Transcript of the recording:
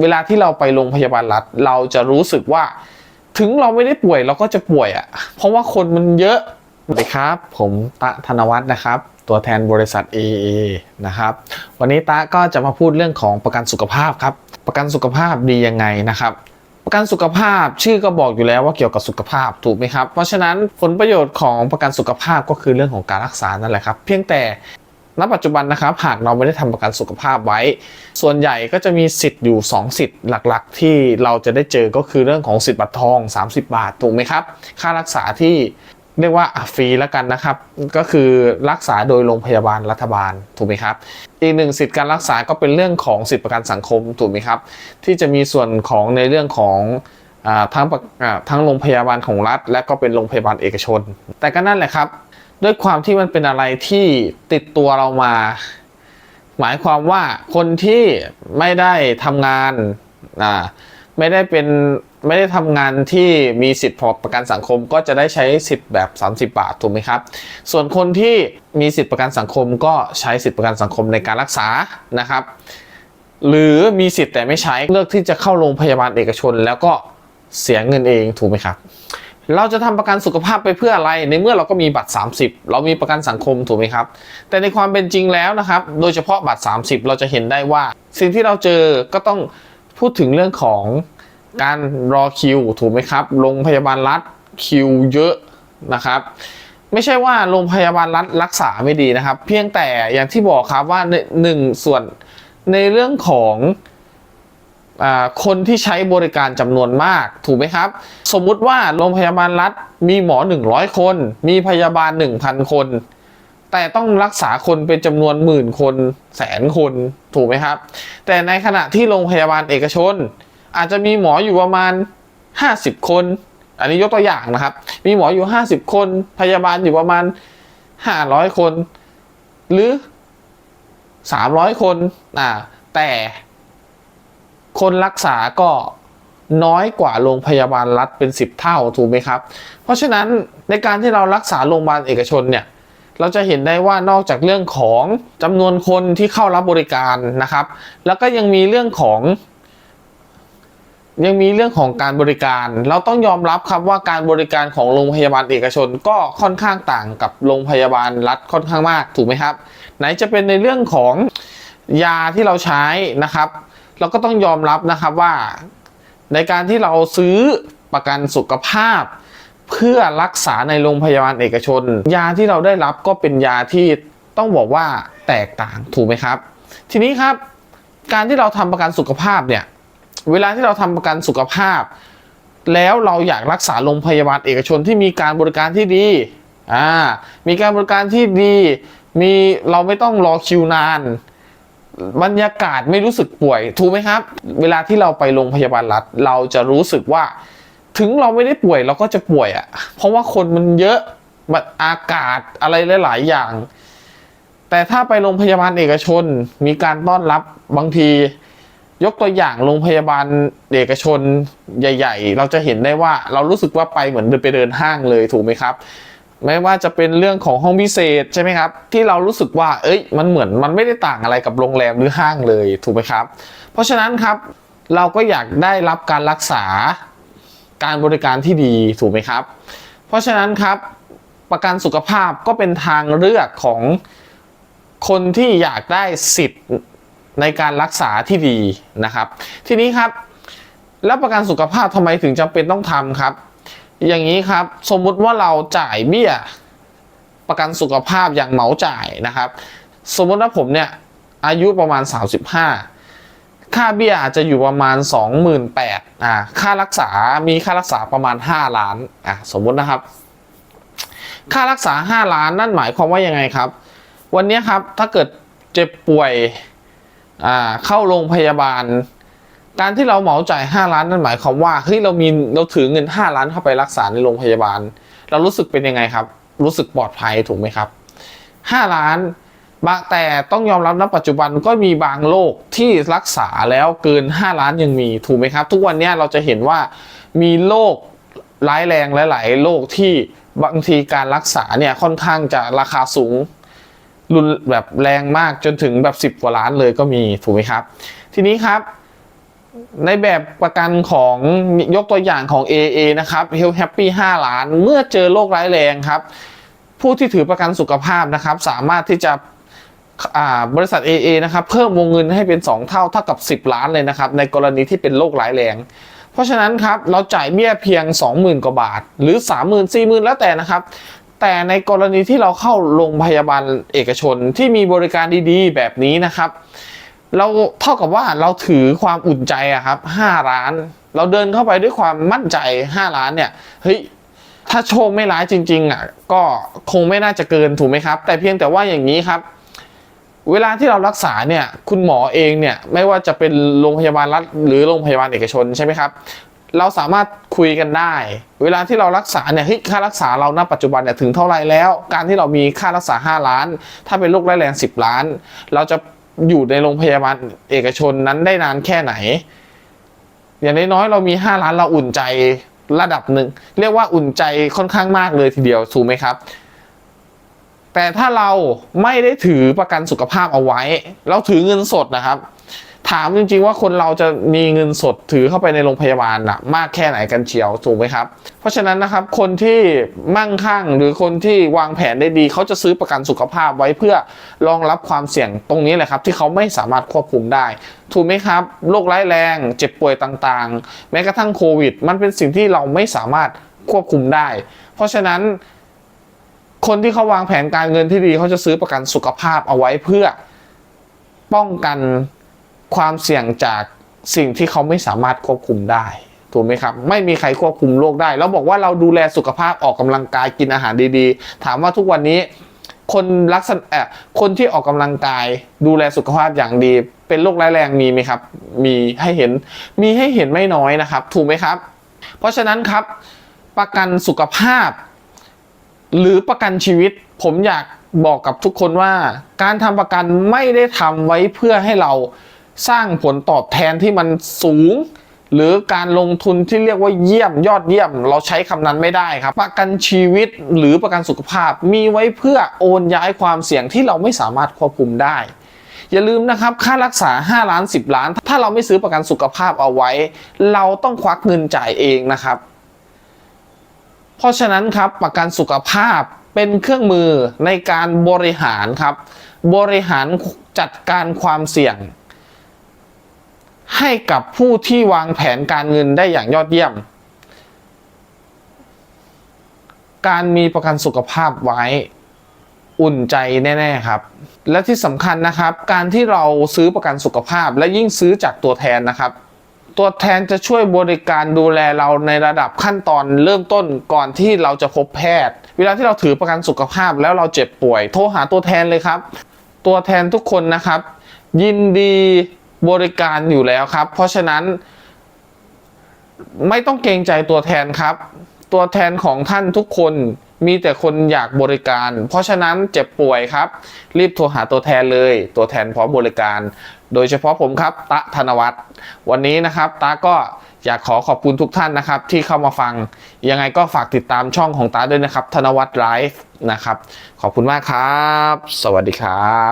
เวลาที่เราไปโรงพยาบาลรัฐ เราจะรู้สึกว่า ถึงเราไม่ได้ป่วยเราก็จะป่วยอะ่ะ เพราะว่าคนมันเยอะสวัสดีครับ ผมตะธนวัฒน์นะครับ ตัวแทนบริษัท AA นะครับ วันนี้ตะก็จะมาพูดเรื่องของประกันสุขภาพครับ ประกันสุขภาพดียังไงนะครับประกันสุขภาพชื่อก็บอกอยู่แล้วว่าเกี่ยวกับสุขภาพถูกไหมครับ เพราะฉะนั้นผลประโยชน์ของประกันสุขภาพก็คือเรื่องของการรักษานั่นแหละครับ เพียงแต่ ณปัจจุบันนะครับหากเราไม่ได้ทำประกันสุขภาพไว้ ส่วนใหญ่ก็จะมีสิทธิ์อยู่ 2 สิทธิ์หลักๆ ที่เราจะได้เจอก็คือเรื่องของสิทธิ์บัตรทอง 30 บาทถูกไหมครับ ค่ารักษาที่เรียกว่าฟรีแล้วกันนะครับ ก็คือรักษาโดยโรงพยาบาลรัฐบาลถูกไหมครับ อีกหนึ่งสิทธิ์การรักษาก็เป็นเรื่องของสิทธิประกันสังคมถูกไหมครับ ที่จะมีส่วนของในเรื่องของทั้งทั้งโรงพยาบาลของรัฐ และก็เป็นโรงพยาบาลเอกชน แต่ก็นั่นแหละครับ ด้วยความที่มันเป็นอะไรที่ติดตัวเรามา หมายความว่าคนที่ไม่ได้ทำงานอ่าไม่ได้เป็นไม่ได้ทำงานที่มีสิทธิ์ประกันสังคมก็จะได้ใช้สิทธิ์แบบ 30 บาทถูกไหมครับ ส่วนคนที่มีสิทธิ์ประกันสังคมก็ใช้สิทธิ์ประกันสังคมในการรักษานะครับ หรือมีสิทธิ์แต่ไม่ใช้เลือกที่จะเข้าโรงพยาบาลเอกชน แล้วก็เสียเงินเองถูกไหมครับ เราจะทำประกันสุขภาพไปเพื่ออะไรในเมื่อเราก็มีบัตร 30 เรามีประกันสังคมถูกไหมครับ แต่ในความเป็นจริงแล้วนะครับ โดยเฉพาะบัตร 30 เราจะเห็นได้ว่า สิ่งที่เราเจอก็ต้องพูดถึงเรื่องของการรอคิวถูกไหมครับโรงพยาบาลรัฐคิวเยอะนะครับ ไม่ใช่ว่าโรงพยาบาลรัฐรักษาไม่ดีนะครับ เพียงแต่อย่างที่บอกครับว่าในหนึ่งส่วนในเรื่องของ คนที่ใช้บริการจำนวนมากถูกไหมครับ สมมุติว่าโรงพยาบาลรัฐมีหมอ 100 คน มีพยาบาล 1,000 คน แต่ต้องรักษาคนเป็นจำนวนหมื่นคนแสนคนถูกไหมครับ แต่ในขณะที่โรงพยาบาลเอกชน อาจจะมีหมออยู่ประมาณ 50 คน อันนี้ยกตัวอย่างนะครับ มีหมออยู่ 50 คน พยาบาลอยู่ประมาณ 500 คน หรือ 300 คนอ่าแต่ คนรักษาก็น้อยกว่าโรงพยาบาลรัฐเป็น 10 เท่าถูกไหมครับ เพราะฉะนั้นในการที่เรารักษาโรงพยาบาลเอกชนเนี่ยเราจะเห็นได้ว่านอกจากเรื่องของจำนวนคนที่เข้ารับบริการนะครับ แล้วก็ยังมีเรื่องของ ยังมีเรื่องของการบริการ เราต้องยอมรับครับว่าการบริการของโรงพยาบาลเอกชนก็ค่อนข้างต่างกับโรงพยาบาลรัฐค่อนข้างมากถูกไหมครับ ไหนจะเป็นในเรื่องของยาที่เราใช้นะครับ เราก็ต้องยอมรับนะครับว่า ในการที่เราซื้อประกันสุขภาพ เพื่อรักษาในโรงพยาบาลเอกชน ยาที่เราได้รับก็เป็นยาที่ต้องบอกว่าแตกต่างถูกไหมครับ ทีนี้ครับ การที่เราทำประกันสุขภาพเนี่ยเวลาที่เราทำประกันสุขภาพ แล้วเราอยากรักษาโรงพยาบาลเอกชนที่มีการบริการที่ดีอ่ามีการบริการที่ดี มีเราไม่ต้องรอคิวนาน บรรยากาศไม่รู้สึกป่วย ถูกไหมครับ เวลาที่เราไปโรงพยาบาลรัฐ เราจะรู้สึกว่า ถึงเราไม่ได้ป่วยเราก็จะป่วยอะ่ะ เพราะว่าคนมันเยอะมันอากาศอะไรหลาย ๆ อย่าง แต่ถ้าไปโรงพยาบาลเอกชน มีการต้อนรับบางที ยกตัวอย่างโรงพยาบาลเอกชนใหญ่ ๆ เราจะเห็นได้ว่าเรารู้สึกว่าไปเหมือนเดินไปเดินห้างเลยถูกไหมครับ ไม่ว่าจะเป็นเรื่องของห้องพิเศษใช่ไหมครับ ที่เรารู้สึกว่า เอ้ย มันเหมือนมันไม่ได้ต่างอะไรกับโรงแรมหรือห้างเลยถูกไหมครับ เพราะฉะนั้นครับเราก็อยากได้รับการรักษาการบริการที่ดีถูกไหมครับ เพราะฉะนั้นครับประกันสุขภาพก็เป็นทางเลือกของคนที่อยากได้สิทธิ์ในการรักษาที่ดีนะครับ ทีนี้ครับ แล้วประกันสุขภาพทำไมถึงจำเป็นต้องทำครับ อย่างนี้ครับ สมมุติว่าเราจ่ายเบี้ยประกันสุขภาพอย่างเหมาจ่ายนะครับ สมมติว่าผมเนี่ยอายุประมาณ 35 ค่าเบี้ยอาจจะอยู่ประมาณ 28,000อ่าค่ารักษา มีค่ารักษาประมาณ 5 ล้านอะสมมุตินะครับ ค่ารักษา 5 ล้านนั่นหมายความว่ายังไงครับ วันนี้ครับถ้าเกิดเจ็บป่วยอ่าเข้าโรงพยาบาล การที่เราเหมาจ่าย 5 ล้านนั่นหมายความว่าเฮ้ยเรามีเราถือเงิน 5 ล้านเข้าไปรักษาในโรงพยาบาล เรารู้สึกเป็นยังไงครับ รู้สึกปลอดภัยถูกไหมครับ 5 ล้านบางแต่ต้องยอมรับณปัจจุบันก็มีบางโรคที่รักษาแล้วเกิน 5 ล้านยังมีถูกไหมครับ ทุกวันนี้เราจะเห็นว่ามีโรคร้ายแรงหลาย ๆโรคที่บางทีการรักษาเนี่ยค่อนข้างจะราคาสูงรุนแบบแรงมากจนถึงแบบ 10 กว่าล้านเลยก็มีถูกไหมครับ ทีนี้ครับ ในแบบประกันของยกตัวอย่างของ AA นะครับ Health Happy 5 ล้าน เมื่อเจอโรคร้ายแรงครับ ผู้ที่ถือประกันสุขภาพนะครับ สามารถที่จะบริษัท AA นะครับ เพิ่มวงเงินให้เป็น 2 เท่าเท่ากับ 10 ล้านเลยนะครับ ในกรณีที่เป็นโรคร้ายแรง เพราะฉะนั้นครับ เราจ่ายเบี้ยเพียง 20,000 กว่าบาท หรือ 30,000 40,000 แล้วแต่นะครับ แต่ในกรณีที่เราเข้าโรงพยาบาลเอกชนที่มีบริการดีๆ แบบนี้นะครับ เราเท่ากับว่าเราถือความอุ่นใจอะครับ5ล้าน เราเดินเข้าไปด้วยความมั่นใจ5ล้านเนี่ยเฮ้ยถ้าโชคไม่ร้ายจริง ๆอะก็คงไม่น่าจะเกินถูกไหมครับ แต่เพียงแต่ว่าอย่างนี้ครับ เวลาที่เรารักษาเนี่ยคุณหมอเองเนี่ยไม่ว่าจะเป็นโรงพยาบาลรัฐหรือโรงพยาบาลเอกชนใช่ไหมครับเราสามารถคุยกันได้ เวลาที่เรารักษาเนี่ยค่ารักษาเราณปัจจุบันเนี่ยถึงเท่าไหร่แล้ว การที่เรามีค่ารักษา 5 ล้าน ถ้าเป็นโรคร้ายแรง 10 ล้าน เราจะ อยู่ในโรงพยาบาลเอกชนนั้นได้นานแค่ไหน อย่างน้อยๆเรามี 5 ล้านเราอุ่นใจระดับหนึ่ง เรียกว่าอุ่นใจค่อนข้างมากเลยทีเดียวถูกไหมครับ แต่ถ้าเราไม่ได้ถือประกันสุขภาพเอาไว้ เราถือเงินสดนะครับ ถามจริงๆว่าคนเราจะมีเงินสดถือเข้าไปในโรงพยาบาลนะมากแค่ไหนกันเชียวถูกไหมครับ เพราะฉะนั้นนะครับคนที่มั่งคั่งหรือคนที่วางแผนได้ดี เขาจะซื้อประกันสุขภาพไว้เพื่อรองรับความเสี่ยงตรงนี้แหละครับ ที่เขาไม่สามารถควบคุมได้ ถูกไหมครับโรคร้ายแรง เจ็บป่วยต่างๆ แม้กระทั่งโควิด มันเป็นสิ่งที่เราไม่สามารถควบคุมได้ เพราะฉะนั้น คนที่เขาวางแผนการเงินที่ดีเขาจะซื้อประกันสุขภาพเอาไว้เพื่อป้องกัน ความเสี่ยงจากสิ่งที่เขาไม่สามารถควบคุมได้ถูกไหมครับ ไม่มีใครควบคุมโรคได้ แล้วบอกว่าเราดูแลสุขภาพออกกำลังกายกินอาหารดีๆ ถามว่าทุกวันนี้ คนลักษณะเอ่อคนที่ออกกำลังกาย ดูแลสุขภาพอย่างดี เป็นโรคร้ายแรงมีไหมครับ มีให้เห็นมีให้เห็นไม่น้อยนะครับ ถูกไหมครับ เพราะฉะนั้นครับประกันสุขภาพ หรือประกันชีวิต ผมอยากบอกกับทุกคนว่า การทำประกันไม่ได้ทำไว้เพื่อให้เรา สร้างผลตอบแทนที่มันสูง หรือการลงทุนที่เรียกว่าเยี่ยมยอดเยี่ยม เราใช้คำนั้นไม่ได้ครับ ประกันชีวิตหรือประกันสุขภาพมีไว้เพื่อโอนย้ายความเสี่ยงที่เราไม่สามารถควบคุมได้อย่าลืมนะครับค่ารักษา 5 ล้าน 10 ล้าน ถ้าเราไม่ซื้อประกันสุขภาพเอาไว้ เราต้องควักเงินจ่ายเองนะครับ เพราะฉะนั้นครับประกันสุขภาพเป็นเครื่องมือในการบริหารครับ บริหารจัดการความเสี่ยง ให้กับผู้ที่วางแผนการเงินได้อย่างยอดเยี่ยม การมีประกันสุขภาพไว้อุ่นใจแน่ๆครับ และที่สำคัญนะครับ การที่เราซื้อประกันสุขภาพ และยิ่งซื้อจากตัวแทนนะครับ ตัวแทนจะช่วยบริการดูแลเราในระดับขั้นตอนเริ่มต้นก่อนที่เราจะพบแพทย์ เวลาที่เราถือประกันสุขภาพแล้วเราเจ็บป่วย โทรหาตัวแทนเลยครับ ตัวแทนทุกคนนะครับ ยินดี บริการอยู่แล้วครับ เพราะฉะนั้น ไม่ต้องเกรงใจตัวแทนครับ ตัวแทนของท่านทุกคนมีแต่คนอยากบริการ เพราะฉะนั้นเจ็บป่วยครับ รีบโทรหาตัวแทนเลย ตัวแทนพร้อมบริการ โดยเฉพาะผมครับ ตะธนวัฒน์วันนี้นะครับ ตาก็อยากขอขอบคุณทุกท่านนะครับ ที่เข้ามาฟัง ยังไงก็ฝากติดตามช่องของตาด้วยนะครับ ธนวัฒน์ไลฟ์นะครับ ขอบคุณมากครับ สวัสดีครับ